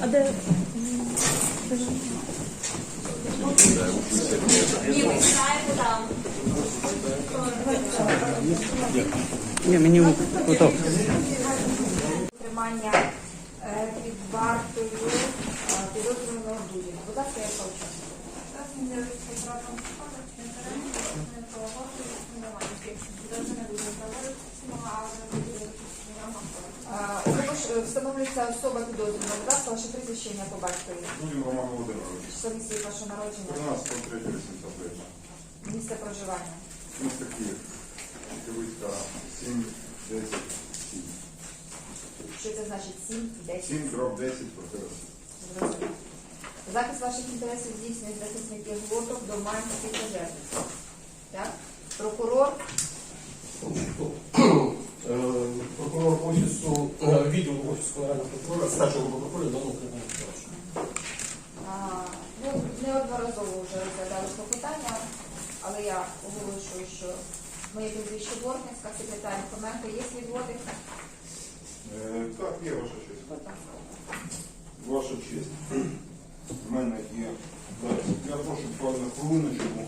А де? Ні. Мені готов. Тримання е, під вартою е, підозрюваного Дудіна. Будь ласка, я хочу. Встановлюється особа підозрювана. Будь ласка, ваше прізвище ім'я по батькові. Будем Роман Володимирович. Комісії ваше народження, 13 3 83. місце проживання. Місто Київ. Київська 7, 10, 7. Що це значить 7, 10? 7, дроб 10, квартира. Зрозуміло. Захист ваших інтересів здійснює захисників глоток, доманців і пожежників. Так? Прокурор, Е, Прокурор офісу, е, відділу офісу генерального прокурора, старшого прокурора Дану Кривонтовича. а, ну, неодноразово вже розглядали це питання, але я оголошую, що моє прізвище Бортницька, секретар Хоменко, є відводи. Е, Так, є ваша честь. Ваша честь. У мене є. Зараз, Я прошу пане хвилиночку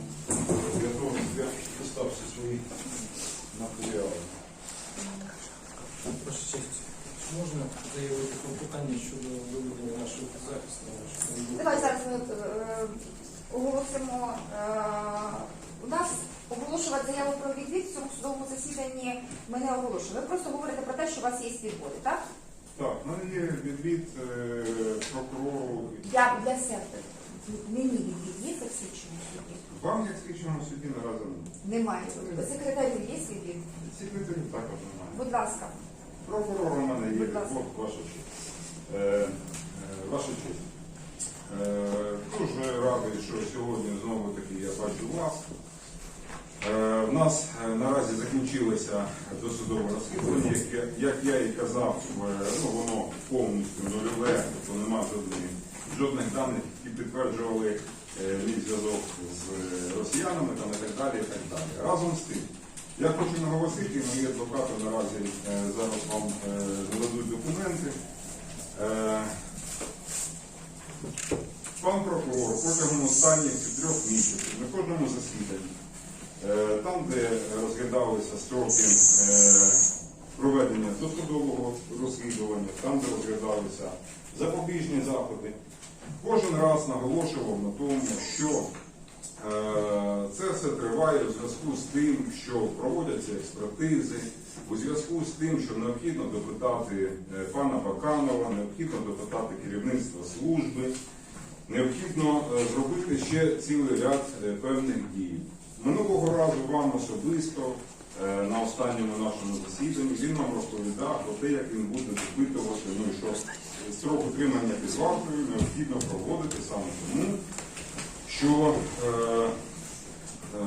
для того, щоб я писав всі свої матеріали. Ваша честь, можна заявити клопотання щодо виведення нашого захисту? Давай зараз ми е, оголосимо. Е, у нас оголошувати заяву про відвід в цьому судовому засіданні ми не оголошуємо. Ви просто говорите про те, що у вас є відводи, так? Так, в мене є відвід е, прокурору. Я для себе. Мені відвід є в слідчому суді? Вам, як слідчому суді, наразі немає. Немає. Секретарю є відвід? Секретарів також немає. Будь ласка. Прокурор у мене є, Будь ласка. ваша честь. Е, е, ваша честь. Е, дуже радий, що сьогодні знову таки я бачу вас. Е, в нас е, наразі закінчилося досудове розслідування, як я, і казав, е, ну, воно повністю нульове, тобто нема жодних, жодних даних, які підтверджували е, мій зв'язок з е, росіянами там, і так далі. І так далі. Разом з тим, я хочу наголосити, мої адвокати наразі е, зараз вам е, нададуть документи. Пан прокурор протягом останніх чотирьох місяців на кожному засіданні, е, там, де розглядалися строки е, проведення досудового розслідування, там, де розглядалися запобіжні заходи, кожен раз наголошував на тому, що е, це все триває у зв'язку з тим, що проводяться експертизи, у зв'язку з тим, що необхідно допитати е, пана Баканова, необхідно допитати керівництво служби. Необхідно е, зробити ще цілий ряд е, певних дій. Минулого разу вам особисто на останньому нашому засіданні він нам розповідав про те, як він буде допитувати, ну і що строк утримання під вартою необхідно проводити саме тому, що е, е,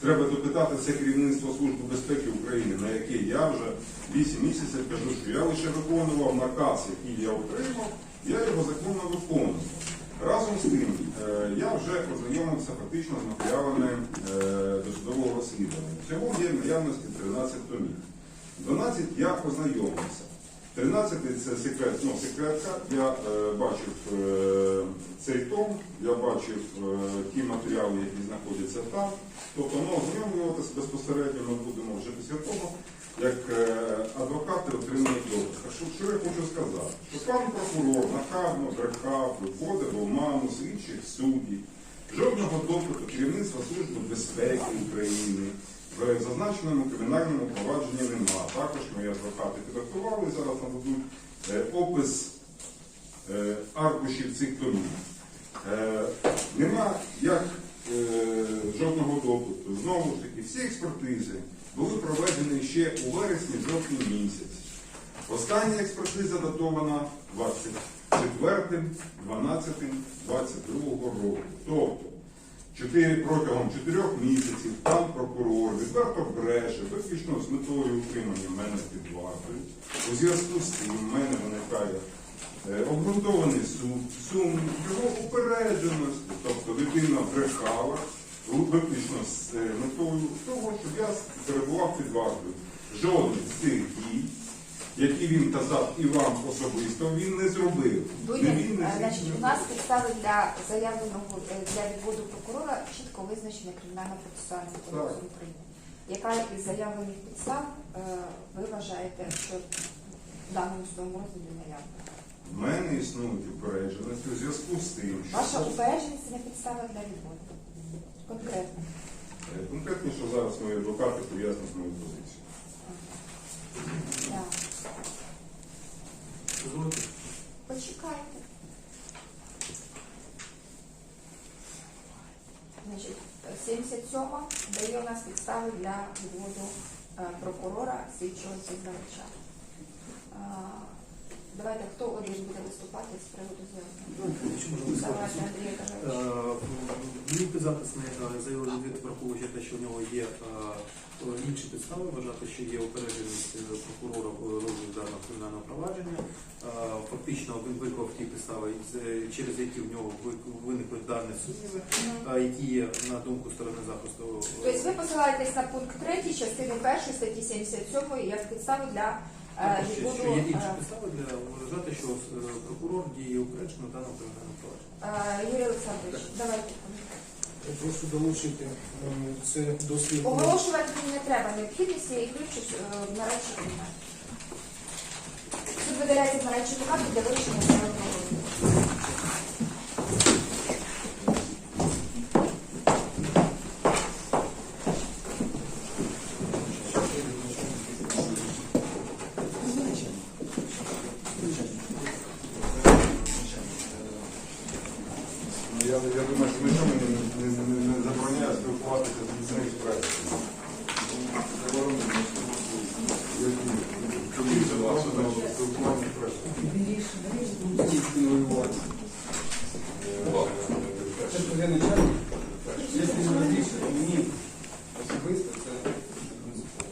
треба допитати це керівництво Служби безпеки України, на яке я вже 8 місяців кажу, що я лише виконував наказ, який я отримав, я його законно виконував. Разом з тим, е, я вже ознайомився фактично з матеріалами е, досудового розслідування. Всього є в наявності 13 томів. 12 я ознайомився. 13 це секрет, ну, секретка. Я е, бачив е, цей том, я бачив е, ті матеріали, які знаходяться там. Тобто ну, ознайомлюватися безпосередньо ми будемо вже після того, як е, адвокати отримують допуск. А Що, що я хочу сказати? Що пан прокурор нахабно брехав, виходив в оману слідчих суддів, жодного допиту керівництва Служби безпеки України в зазначеному кримінальному провадженні нема. Також мої адвокати підготували зараз нададуть е, опис е, аркушів цих томів. Е, нема як жодного допиту. Знову ж таки, всі експертизи були проведені ще у вересні-жовтні місяці. Остання експертиза датована 24 12 22 року. Тобто, чотири, протягом чотирьох місяців пан прокурор відверто бреше, виключно з метою утримання мене під вартою. У зв'язку з цим в мене виникає е, обґрунтований суд, сум його упередженості, тобто людина брехала, виключно з е, метою того, щоб я перебував під вартою. Жодних з цих дій які він казав і вам особисто, він не зробив. Дуня, він, не е, значить, у нас підстави для заявленого е, для відводу прокурора чітко визначені кримінально-процесуальним кодексом України. Яка із заявлених підстав е, ви вважаєте, що в даному судовому розгляді наявна? В мене існують упередженості у зв'язку з тим, що Ваша упередженість не підстава для відводу. Конкретно. Е, конкретніше зараз мої адвокати пояснять мою позицію. Так. Дозвольте. Почекайте. Значить, 77 дає у нас підстави для відводу е, прокурора слідчого зізнавача. А, Давайте, хто один буде виступати з приводу заяви? Ну, Андрій. Мені підзаписне заявили від враховуючи те, що в нього є е, інші підстави, вважати, що є опередженість е, прокурора в розгляді даного кримінального провадження. Е, Фактично він виклав ті підстави, через які в нього виникли дані сумніви, е, які є на думку сторони захисту. е, Тобто ви посилаєтесь на пункт 3 частини 1 статті 77 як підставу для що є інші підстави для вважати, що е, прокурор діє упереджено кримінальному провадженні. е, Юрій Олександрович. Давайте. Прошу долучити е, це дослідження. Оголошувати не треба необхідності і ключу е, на речі кімнати. Суд видаляється на речі для вирішення заявленого розгляду. Ну, Я, я думаю, що нічого мені не, не, не, не забороняє спілкуватися з людьми з пресою. Комісія ваша, значить, спілкування з пресою. Це ж я начальник. Якщо не вирішує, мені особисто це принципово.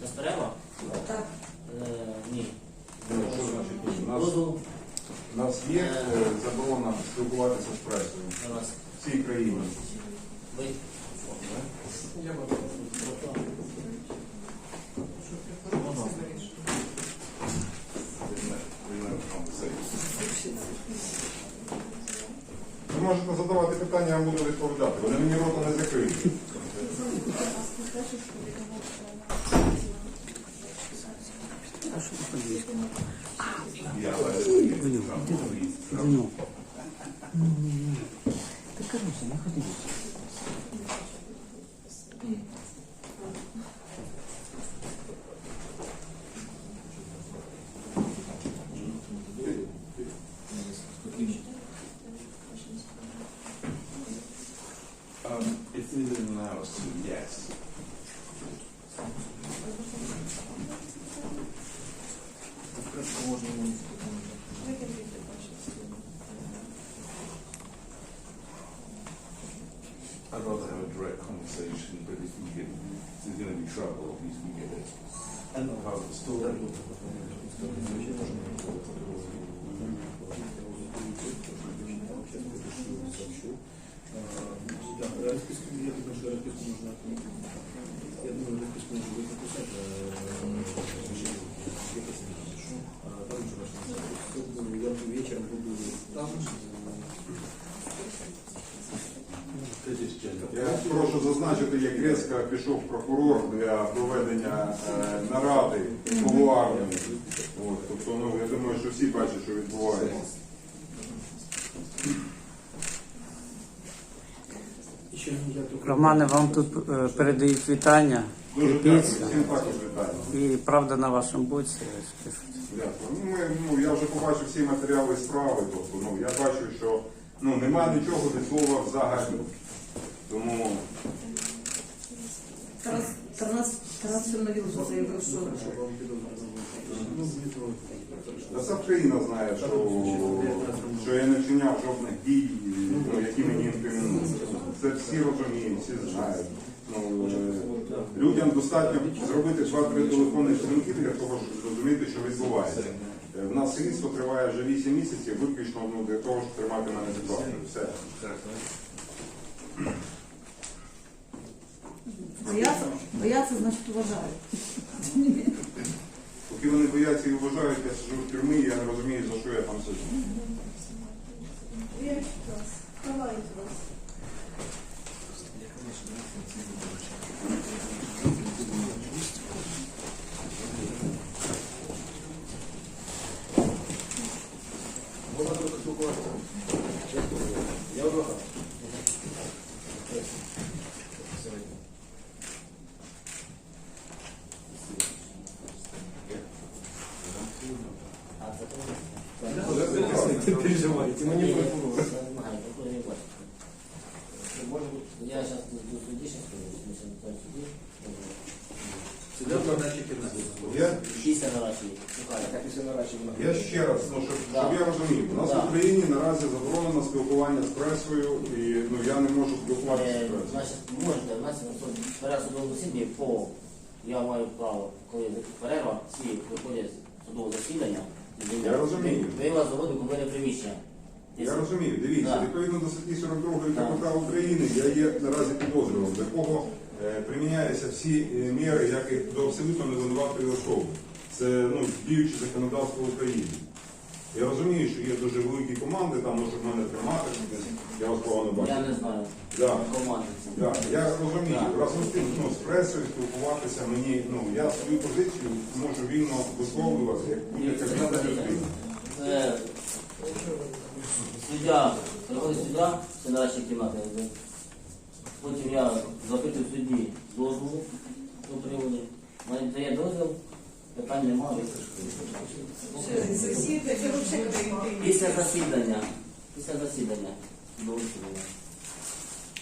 Застряла? Так. Е, ні. Ну, що значить, у нас, Буду у нас є е, заборона спілкуватися з пресою у нас в цій країні. ви. Я бачу. Ви можете задавати питання, я буду відповідати. Вони мені рота не закриють. Я Да, розписку, я думаю, що розписку можна, я думаю, розписку можна буде написати, якось напишу, а там вже ваш. Я буду вечором буду там. Я прошу зазначити, як різко пішов прокурор для проведення е, наради кулуарної. Тобто, ну, я думаю, що всі бачать, що відбувається. І ще я тут... Романе, вам тут е, передають вітання. Дуже дякую, Піца. всім також вітаю. І правда на вашому боці пишуть. Дякую. Ну, ми, ну, я вже побачив всі матеріали справи, тобто, ну, я бачу, що ну, нема нічого від слова взагалі. Тому Тарас, Тарас, Тарас Чорновіл заявив, що. Та вся країна знає, що, я не вчиняв жодних дій, які мені інкримінують. Це всі розуміють, всі знають. Ну, е, людям достатньо зробити два-три телефонних дзвінки для того, щоб зрозуміти, що відбувається. Е, В нас слідство триває вже 8 місяців, виключно ну, для того, щоб тримати мене під. Все. Бояться, бояться, значить вважають. Поки вони бояться і вважають, я сиджу в тюрмі, я не розумію, за що я там сиджу. А це то Не переживайте, мені прокурор. вимагає, такої не бачите. Я зараз до судді ще скажу, що ми ще не там суді. Сидять в нашій кімнаті. Я, Після наращує. Шукає. Так і все наращено. я ще раз, ну, щоб, щоб я розумів, у нас Да. в Україні наразі заборонено спілкування з пресою, і ну, я не можу спілкуватися з Е, пресою. Значить, можете, у нас перед судовому засіданні по право, коли перерва, всі виходять з судового засідання. Я розумію. Ви заводу комунальне приміщення. Я розумію, дивіться, відповідно до статті 42 Да. КПК України, я є наразі підозрюваним, до кого е, приміняються всі е, міри, як і до абсолютно невинуватої особи. Це ну, діюче законодавство України. Я розумію, що є дуже великі команди, там можуть мене тримати, десь, я вас погано бачу. Я не знаю. Да. Команди. Да, я розумію. Разом з тим, ну, з пресою спілкуватися мені, ну, я свою позицію можу вільно висловлювати, як будь-яка людина. Це суддя, приходить сюди, це наразі кімната. Потім я запитую судді дозволу до приводу. Мені дає дозвіл, питань немає, Після засідання. Після засідання.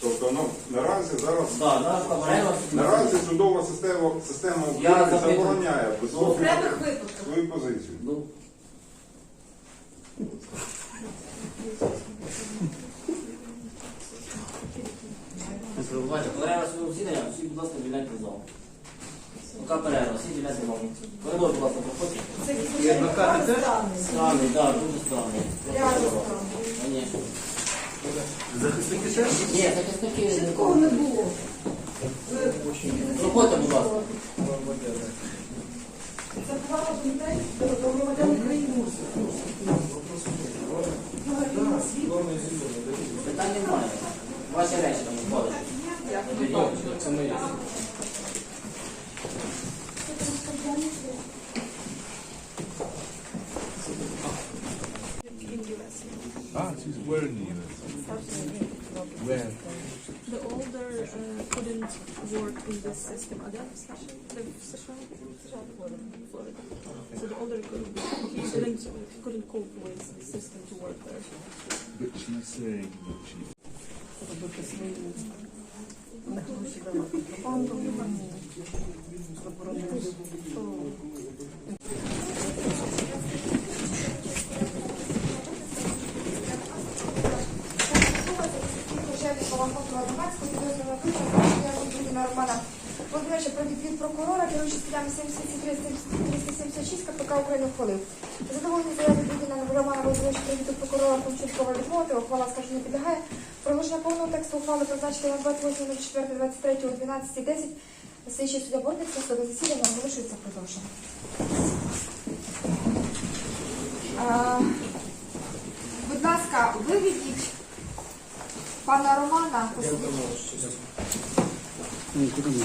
Тобто, ну, наразі зараз зараз перерва. Наразі судова система, система України забороняє висловлювати свою позицію. Ну, свого засідання, всі, будь ласка, звільняйте зал. Поки перерва, всі звільняйте зал. Коридор, будь ласка, проходьте. Це І адвокати теж? Странний, так, дуже странний. Конечно. Захисники теж? Ні, захисники не Такого не було. Проходьте, будь ласка. Це повага людей, до громадян України. Питань немає. Ваші речі там входять. Це ми Ah, she's wearing the Where? The older uh, couldn't work in this system. А де в США? Де в США? Florida. So the older couldn't, he didn't, he couldn't cope with the system to work there. But she's saying that she Робити Прокурора відмовити, ухвала скаже не підлягає. Проголошення повного тексту ухвали призначити на 28.04.23 о 12.10. Слідчий суддя Бортницького судове засідання оголошується продовженим. А, Будь ласка, виведіть пана Романа. Ну, куди ми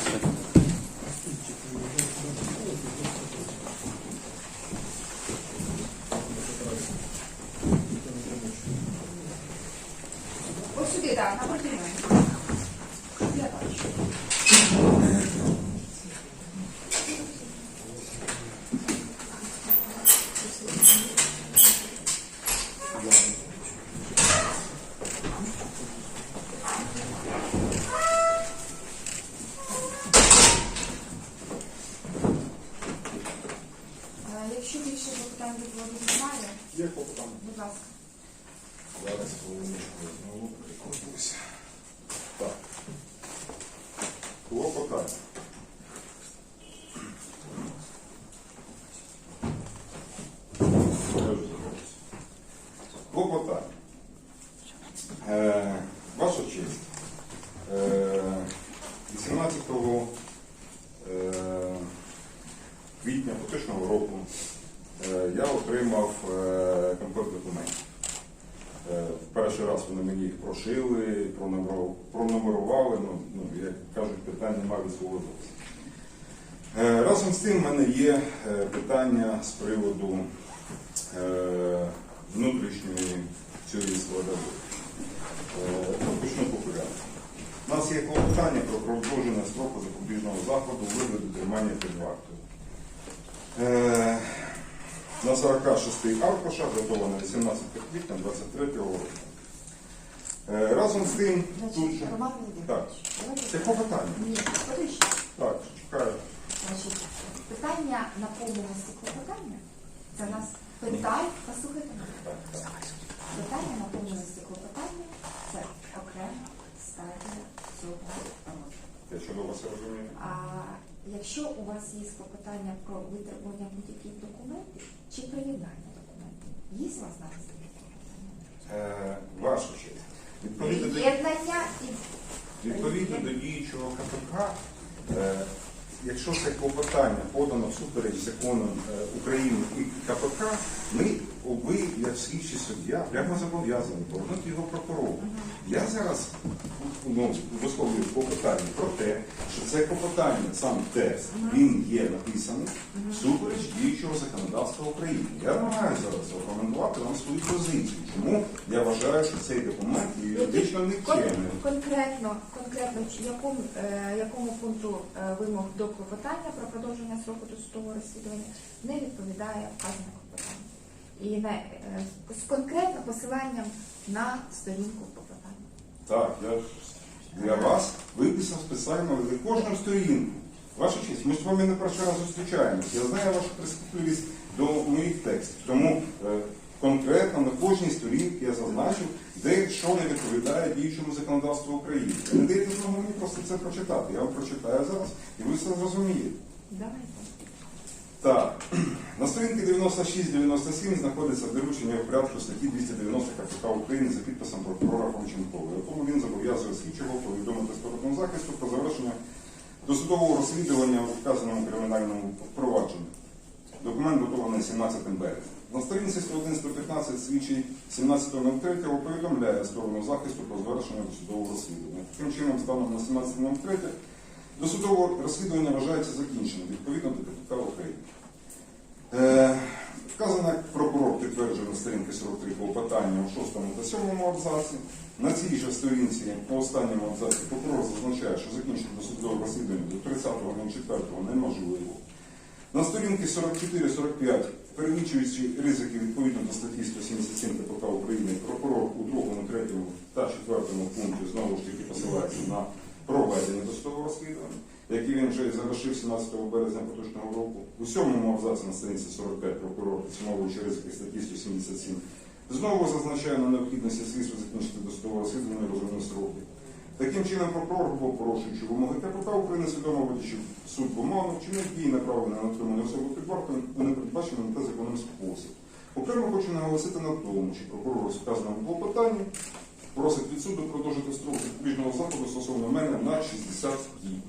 ласка. Зараз хвилиночку знову перекопуюся. Мене є е, питання з приводу е, внутрішньої цієї складової. Е, ну, Почну по порядку. У нас є клопотання про продовження строку запобіжного заходу у вигляді тримання під вартою. На 46 аркушах готовано 18 квітня 23 року. Разом з тим, тут же. Так, це клопотання. Так, чекаю. Питання наповненості клопотання це нас питань, послухайте мене. Питання наповненості клопотання це окрема стадія цього розумію. А якщо у вас є клопотання про витребування будь-яких документів чи приєднання документів, є у вас таке клопотання? Е, ваша честь. Відповідно до, і відповідно до діючого КПК, е, якщо це клопотання подано всупереч законам е, України і КПК, ми, ви, як слідчий суддя, прямо зобов'язані повернути його прокурору. Я зараз ну, висловлюю клопотання про те, що це клопотання, сам текст, він є написаний всупереч діючого законодавства України. Я намагаюся зараз рекомендувати вам свою позицію. Чому я вважаю, що цей документ є юридично нікчемним. Конкретно, конкретно в якому, е, якому пункту е, вимог до клопотання про продовження строку досудового розслідування не відповідає клопотання. І не, е, з конкретним посиланням на сторінку клопотання. Так, я ж для вас виписав спеціально за кожну сторінку. Ваша честь, ми з вами не перший раз зустрічаємось. Я знаю вашу прискіпливість до моїх текстів. Тому е, конкретно на кожній сторінці я зазначив, де що не відповідає діючому законодавству України. Не даєте змогу мені просто це прочитати. Я вам прочитаю зараз, і ви все зрозумієте. Давайте. Так, на сторінці 96-97 знаходиться доручення у порядку статті 290 КПК України за підписом прокурора Фомченкова, якому він зобов'язує слідчого повідомити сторонному захисту про завершення досудового розслідування у вказаному кримінальному провадженні. Документ готований 17 березня. На сторінці 101-115 слідчий 17.03 повідомляє сторону захисту про завершення досудового розслідування. Таким чином, станом на 17.03 Досудове розслідування вважається закінченим відповідно до КПК України. Е, вказано, як на сторінці 43 клопотання у 6 та 7 абзаці. На цій же сторінці по останньому абзаці прокурор зазначає, що закінчити досудове розслідування до 30.04 неможливо. На сторінці 44-45, перелічуючи ризики відповідно до статті 177 КПК України, прокурор у 2, 3 та 4 пункті знову ж таки посилається на проведення досудового розслідування, який він вже завершив 17 березня поточного року. У сьомому абзаці на сторінці 45 прокурор, підсумовуючи ризики статті 177, знову зазначає на необхідності слідства закінчити досудове розслідування розумні строки. Таким чином, прокурор, грубо порушуючи вимоги КПК України, свідомо вводячи суд в оману, вчинив дії направлені на отримання особи під вартою у непередбачений та законним спосіб. Окремо хочу наголосити на тому, що прокурор у сказаному клопотанні просить від суду продовжити строк запобіжного заходу стосовно мене на 60 діб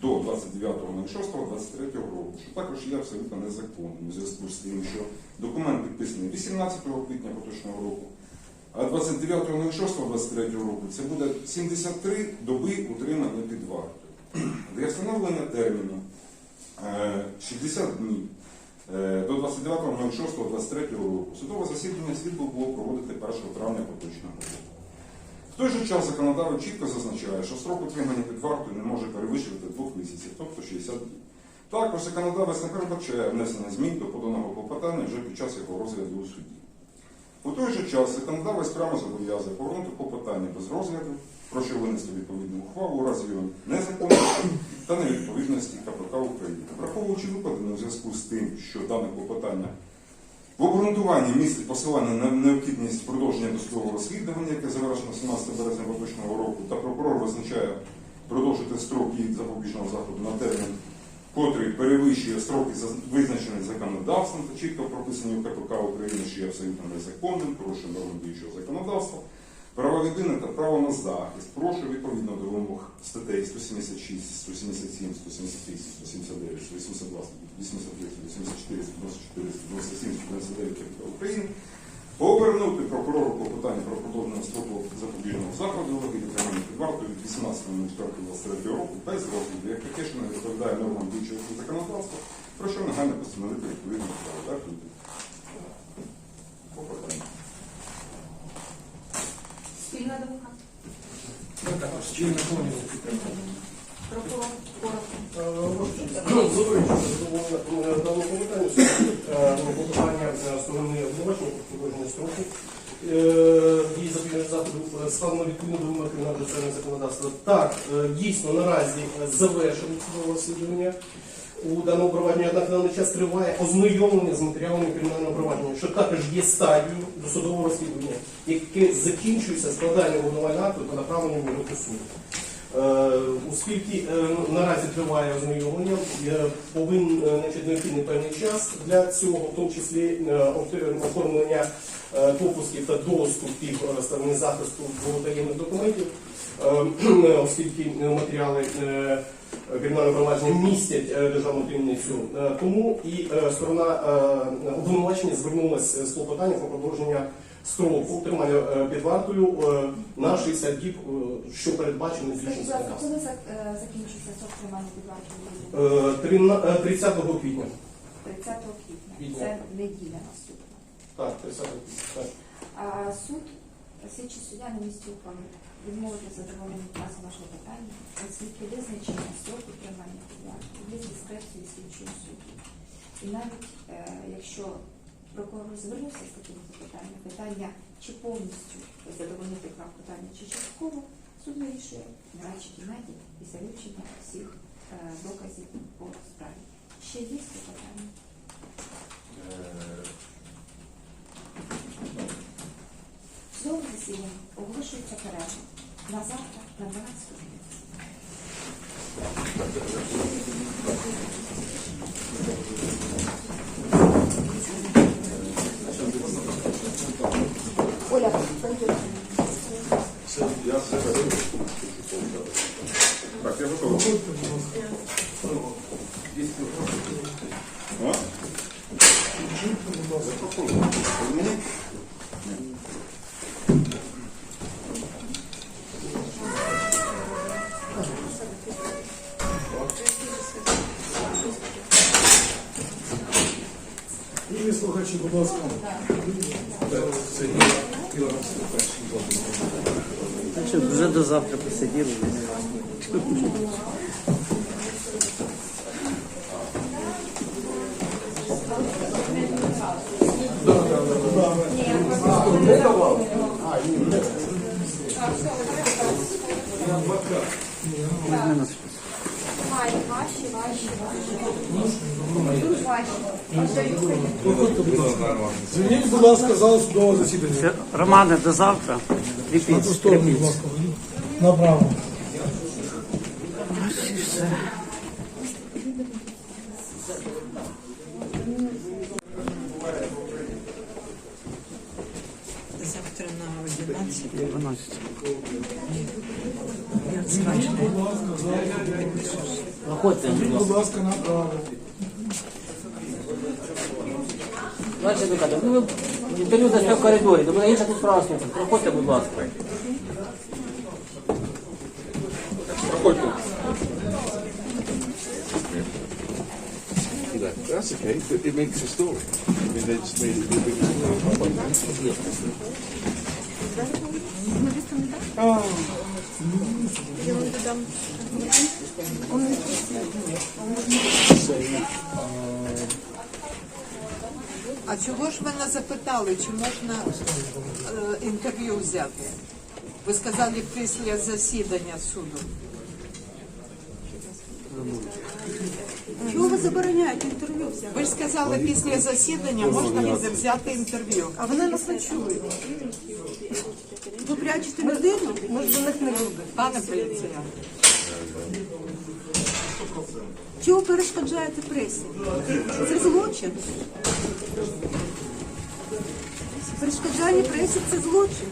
до 29.06.23 року, що також є абсолютно незаконним у зв'язку з тим, що документ підписаний 18 квітня поточного року, а 29.06.23 року це буде 73 доби утримання під вартою. Для встановлення терміну е, 60 днів е, до 29.06.23 року судове засідання слід було проводити 1 травня поточного року. В той же час законодавець чітко зазначає, що строк утримання під вартою не може перевищувати двох місяців, тобто 60 днів. Також законодавець не передбачає внесення змін до поданого клопотання вже під час його розгляду у суді. У той же час законодавець прямо зобов'язує повернути клопотання без розгляду, про що винести відповідну ухвалу у разі його незаконності та невідповідності КПК України. Враховуючи викладене у зв'язку з тим, що дане клопотання В обґрунтуванні містить посилання на необхідність продовження досудового розслідування, яке завершено 17 березня поточного року, та прокурор визначає продовжити строк дії запобіжного заходу на термін, котрий перевищує строки, визначені законодавством та чітко прописані у КПК України, що є абсолютно незаконним, порушує норми діючого законодавства. Права людини та право на захист. Прошу відповідно до вимог статей 176, 177, 178, 179, 182, 83, 84, 94, 197, 199 КПК України повернути прокурору клопотання про продовження строку запобіжного заходу у вигляді під вартою від 18.04.23 року без розгляду, як таке, що не відповідає нормам діючого законодавства, про що негайно постановити відповідно право. Так, люди? Клопотання. Спільна думка. Чи не повністю підтримуємо? Прокурор коротко. Задоволена даному коментарю клопотання сторони обвинувачення про продовження строку е, дії запобіжного заходу е, складено відповідно до вимог кримінального процесуального законодавства. Е, дійсно наразі е, завершено судове розслідування у даному провадженні, однак на даний час триває ознайомлення з матеріалами кримінального провадження, що також є стадією досудового розслідування, яке закінчується складанням обвинувального акту та направленням його до суду. Е, Оскільки наразі триває ознайомлення, повинен необхідний певний час для цього, в тому числі оформлення допусків та доступів сторони захисту до таємних документів, оскільки матеріали е, кримінального провадження містять е, державну таємницю. Е, Тому і е, сторона е, обвинувачення звернулася з клопотанням про продовження строку тримання е, під вартою е, на 60 діб, е, що передбачено Скажіть, будь ласка, коли зак- е, закінчиться срок тримання під вартою? Е, трина- е, 30 квітня. 30 квітня. Квітня. Це неділя наступна. Так, 30 квітня. Так. А суд, слідчий суддя на місці ухвалив відмовити задоволення класу вашого питання, оскільки визначення строку тримання є з дискрецією слідчого судді. І навіть е, якщо прокурор звернувся з таким запитанням, питання чи повністю задовольнити прав питання, чи частково, суд вирішує в радчій кімнаті після вивчення всіх е, доказів по справі. Ще є питання? Судове засідання оголошується перерва на завтра на 12. Оля, пойдем. Я все Так, я готовий. Слухачі, будь ласка. Так що вже до завтра посиділи. Ваші, ваші, ваші, ваші. Тут ваші. Зверніть, будь ласка, зал судового засідання. Романе, до завтра. На Кріпіть, ту сторону, будь ласка. Направо. Завтра на 11. 12. Я скажу. Проходьте, будь Будь ласка. ласка, направо. Бачите, адвокат, ну ви інтерв'ю дасте в коридорі, до мене інша тут справа стоїть. Проходьте, будь ласка. That, that's okay, but it makes a story. I mean, they just made it a big story. Я вам додам. А чого ж мене запитали, чи можна е, інтерв'ю взяти? Ви сказали після засідання суду. Чого ви забороняєте інтерв'ю взяти? Ви ж сказали, після засідання можна буде взяти інтерв'ю. А вони нас не чують. Ви прячете людину? Ми ж до них не люди. Пане поліціян. Чого перешкоджаєте пресі? Це злочин. Перешкоджання пресі це злочин.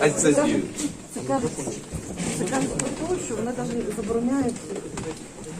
I said you? Це кажуть, про те, що вони навіть забороняють спілкуватися з пресою,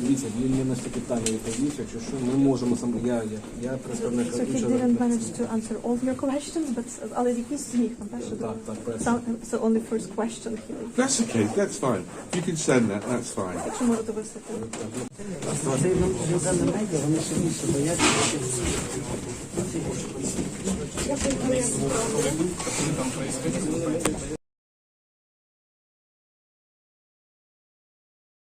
Дивіться, він не на всі питання відповів, якщо що, ми можемо сам, я, я, я представник So he іншого. didn't manage to answer all of your questions, but але якісь з них, там, так, Так, так, прес. Some, so only first question he That's okay, that's fine. You can send that, that's fine. Якщо можете вислати. Це нам жодна медіа, вони ще більше бояться.